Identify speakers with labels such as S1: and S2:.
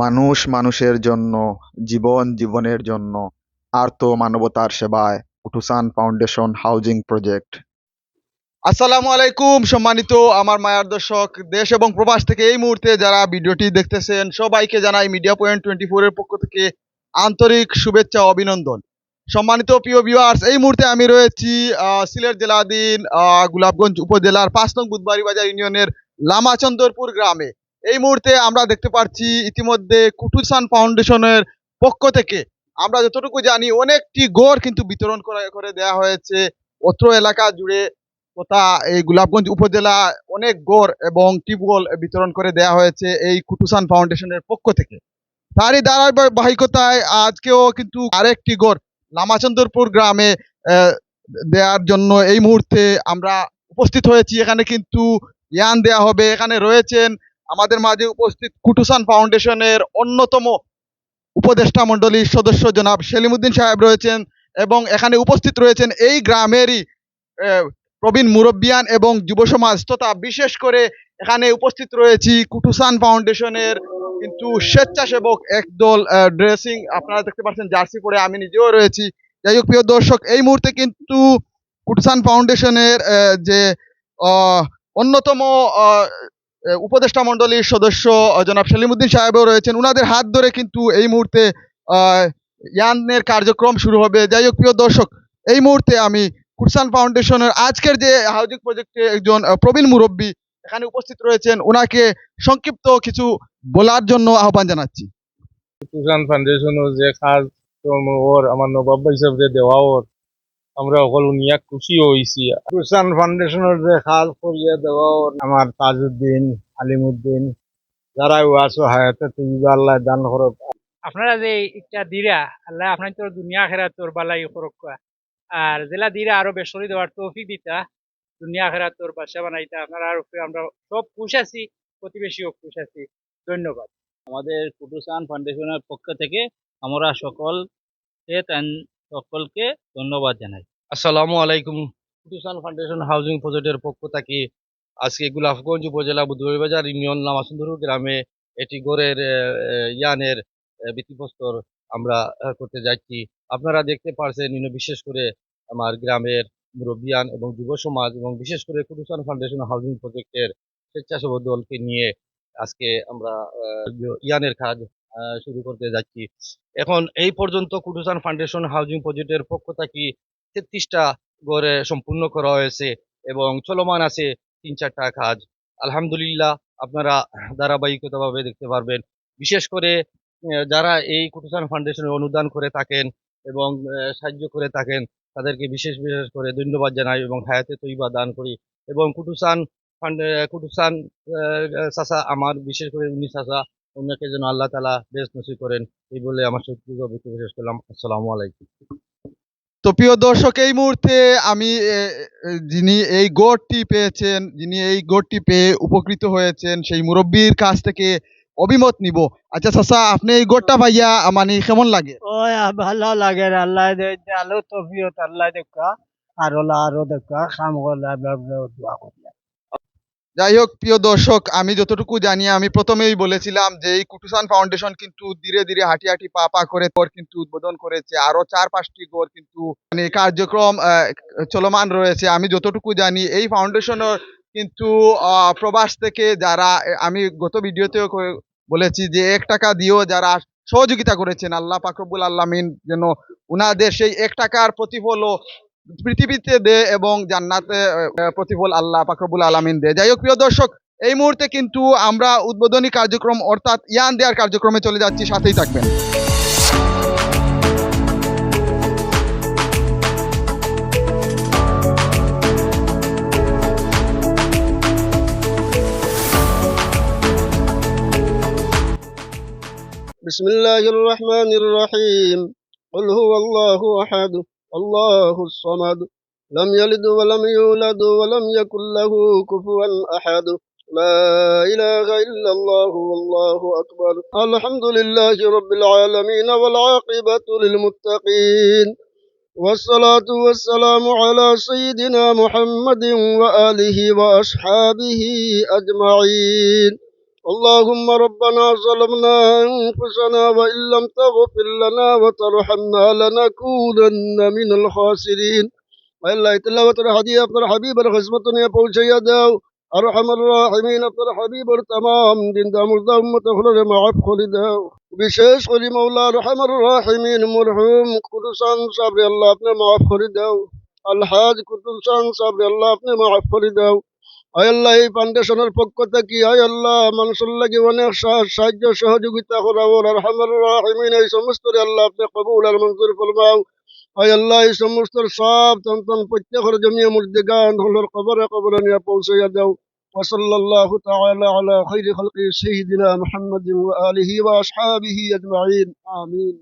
S1: মানুষ মানুষের জন্য, জীবন জীবনের জন্য আর্ত মানবতার সেবায়, কুটুসান ফাউন্ডেশন হাউজিং প্রজেক্ট। আসসালামু আলাইকুম সম্মানিত আমার মায়ার দর্শক, দেশ এবং প্রবাস থেকে এই মুহূর্তে যারা ভিডিওটি দেখতেছেন, সবাইকে জানাই মিডিয়া পয়েন্ট টোয়েন্টি ফোর এর পক্ষ থেকে আন্তরিক শুভেচ্ছা অভিনন্দন। সম্মানিত প্রিয় ভিউয়ার্স এই মুহূর্তে আমি রয়েছি সিলেট জেলাধীন গোলাপগঞ্জ উপজেলার পাঁচ নং বুধবাড়ি বাজার ইউনিয়নের লামাচন্দরপুর গ্রামে। এই মুহূর্তে আমরা দেখতে পাচ্ছি ইতিমধ্যে কুটুসান ফাউন্ডেশনের পক্ষ থেকে। আমরা যতটুকু জানি, অনেকটি গড় কিন্তু বিতরণ করে দেওয়া হয়েছে। অত্র এলাকা জুড়ে তথা এই গোলাপগঞ্জ উপজেলা অনেক গড় এবং টিউবওয়েল বিতরণ করে দেওয়া হয়েছে এই কুটুসান ফাউন্ডেশনের পক্ষ থেকে। তারই ধারাবাহিকতায় আজকেও কিন্তু আরেকটি গড় লামাচন্দরপুর গ্রামে দেওয়ার জন্য এই মুহূর্তে আমরা উপস্থিত হয়েছি। এখানে কিন্তু ইয়ান দেয়া হবে। এখানে রয়েছেন আমাদের মাঝে উপস্থিত কুটুসান ফাউন্ডেশনের অন্যতম উপদেষ্টা মণ্ডলীর সদস্য জনাব সেলিমুদ্দিন সাহেব রয়েছেন এবং এখানে উপস্থিত রয়েছেন এই গ্রামেরই প্রবীণ মুরব্বিয়ান এবং যুব সমাজ তথা বিশেষ করে এখানে উপস্থিত রয়েছি কুটুসান ফাউন্ডেশনের কিন্তু স্বেচ্ছাসেবক একদল ড্রেসিং আপনারা দেখতে পাচ্ছেন জার্সি পরে আমি নিজেও রয়েছি। যাই হোক, প্রিয় দর্শক, এই মুহূর্তে কিন্তু কুটুসান ফাউন্ডেশনের যে অন্যতম উপদেষ্টা মণ্ডলীর সদস্য জনাব সেলিমুদ্দিন সাহেবও রয়েছেন। উনাদের হাত ধরে কিন্তু এই মুহূর্তে ইয়ানের কার্যক্রম শুরু হবে। যাই হোক, প্রিয় দর্শক, এই মুহূর্তে আমি কুটসান ফাউন্ডেশনের আজকের যে হাউজিং প্রজেক্টে একজন প্রবীণ মুরব্বী এখানে উপস্থিত রয়েছেন। ওনাকে সংক্ষিপ্ত কিছু বলার জন্য আহ্বান জানাচ্ছি।
S2: কিষান ফাউন্ডেশনও যে কাজ ওর, আমার নবাব হিসাব দেওয়া ওর আমরা সকল নিয়া খুশি হয়েছি কিষান ফাউন্ডেশনের যে কাজ করিয়া দেওয়া আমার তাজউদ্দিন আলিমুদ্দিন যারা আছো হায়াতে তুমি আল্লাহ দান করো।
S3: আপনারা যে একটা দিরা আল্লাহ আপনার তোর দুনিয়া খেরা তোর বালাই করক্কা আর জেলা দিরা আরও বেসরি দেওয়ার তৌফিক দিতা দুনিয়া খেরা তোর বাসা বানাইতা। আপনারা আর উপরে আমরা সব খুশ আছি প্রতিবেশীও খুশ আছি। ধন্যবাদ।
S4: আমাদের কুটুসান ফাউন্ডেশনের পক্ষ থেকে আমরা সকল সকলকে ধন্যবাদ জানাই।
S5: আসসালামু আলাইকুম। কুটুসান ফাউন্ডেশন হাউজিং প্রজেক্টের পক্ষ থেকে আজকে গোলাপগঞ্জ উপজেলা বুধবাড়ি বাজার ইউনিয়ন লামাসুন্দর গ্রামে এটি গড়ের ইয়ানের ভিত্তিপ্রস্তর আমরা করতে যাচ্ছি। আপনারা দেখতে পারছেন ইনো বিশেষ করে আমার গ্রামের মুরব্বিয়ান এবং যুব সমাজ এবং বিশেষ করে কুটুসান ফাউন্ডেশন হাউজিং প্রজেক্টের স্বেচ্ছাসেবক দলকে নিয়ে আজকে আমরা ইয়ানের কাজ শুরু করতে যাচ্ছি। এখন এই পর্যন্ত কুটুসান ফাউন্ডেশন হাউজিং প্রজেক্টের পক্ষ থেকে তেত্রিশটা গড়ে সম্পূর্ণ করা হয়েছে এবং চলমান আছে তিন চারটা কাজ। আলহামদুলিল্লাহ, আপনারা ধারাবাহিকতাভাবে দেখতে পারবেন। বিশেষ করে যারা এই কুটুসান ফাউন্ডেশনে অনুদান করে থাকেন এবং সাহায্য করে থাকেন, তাদেরকে বিশেষ বিশেষ করে ধন্যবাদ জানাই এবং হায়াতে তৈবা দান করি। এবং কুটুসান ফান্ড কুটুসান চাষা আমার বিশেষ করে উনি চাষা ওনাকে যেন আল্লাহ তালা বেশ নসিব করেন এই বলে আমার সত্যি বক্তব্য শেষ করলাম। আসসালামু আলাইকুম।
S1: তো প্রিয় দর্শক এই মুহূর্তে আমি যিনি এই গোটটি পেয়েছেন যিনি এই গোটটি পেয়ে উপকৃত হয়েছেন সেই মুরব্বীর কাছ থেকে অভিমত নিব। আচ্ছা চাচা আপনি এই গোটটা ভাইয়া মানে কেমন লাগে?
S6: ওই ভালো লাগে আল্লাহ দে আলো তফিয়ত আল্লাহ দেখা আর ওলা আরও দেখা করলে দোয়া করি।
S1: যাই হোক প্রিয় দর্শক, আমি যতটুকু জানি, আমি প্রথমেই বলেছিলাম যে এই কুটুসান ফাউন্ডেশন কিন্তু ধীরে ধীরে হাঁটি হাঁটি পা পা করে গড় কিন্তু উদ্বোধন করেছে। আরও চার পাঁচটি গড় কিন্তু মানে কার্যক্রম চলমান রয়েছে। আমি যতটুকু জানি, এই ফাউন্ডেশনের কিন্তু প্রবাস থেকে যারা, আমি গত ভিডিওতেও বলেছি যে এক টাকা দিয়েও যারা সহযোগিতা করেছেন, আল্লাহ পাকরবুল আল্লামিন যেন উনাদের সেই এক টাকার প্রতিফলও পৃথিবীতে দে এবং জান্নাতে আহ, প্রতিফল আল্লাহ পাকরবুল আলামিন দে যাই হোক প্রিয় দর্শক এই মুহূর্তে কিন্তু আমরা উদ্বোধনী কার্যক্রম অর্থাৎ ইয়ান দেওয়ার কার্যক্রমে চলে যাচ্ছি সাথেই থাকবেন
S7: بسم الله الرحمن الرحيم قل هو الله أحد الله الصمد لم يلد ولم يولد ولم يكن له كفوا أحد. لا إله إلا الله والله أكبر. الحمد لله رب العالمين والعاقبة للمتقين. والصلاة والسلام على سيدنا محمد وآله وأصحابه أجمعين. اللهم ربنا ظلمنا أنفسنا وإن لم تغفر لنا وترحمنا لنكونن من الخاسرين আল্লাহ তিলাওয়াতের হাদিয়া আপনার হাবিবের খিদমত নিয়ে পৌঁছাইয়া দাও আর রহমান রাহিমিন আপনার হাবিবের তাম দিন দামুর্দা উম্মত হলরে মাফ করে দাও বিশেষ করে মৌলা রহমান রাহিমিন মুরহুম কুদুসান সাবরে আল্লাহ আপনি মাফ করে দাও আলহাজ কুদুসান সাবরে আল্লাহ আপনি মাফ করে দাও আয় আল্লাহ এই ফাউন্ডেশনের পক্ষ থেকে আয় আল্লাহ মানুষের লাগে অনেক সা- সাহায্য সহযোগিতা করাও আর রহমান রাহিমিন এই সমস্ত আল্লাহ আপনি কবুল আর মঞ্জুর ফরমাও আয় আল্লাহ এই সমস্ত সব তন্তন প্রত্যেকের জমিয়ে মুর্দিগান হলোর কবরে কবরে নিয়ে পৌঁছাইয়া দাও وصلى الله تعالى على خير خلق سيدنا محمد وآله وأصحابه أجمعين آمين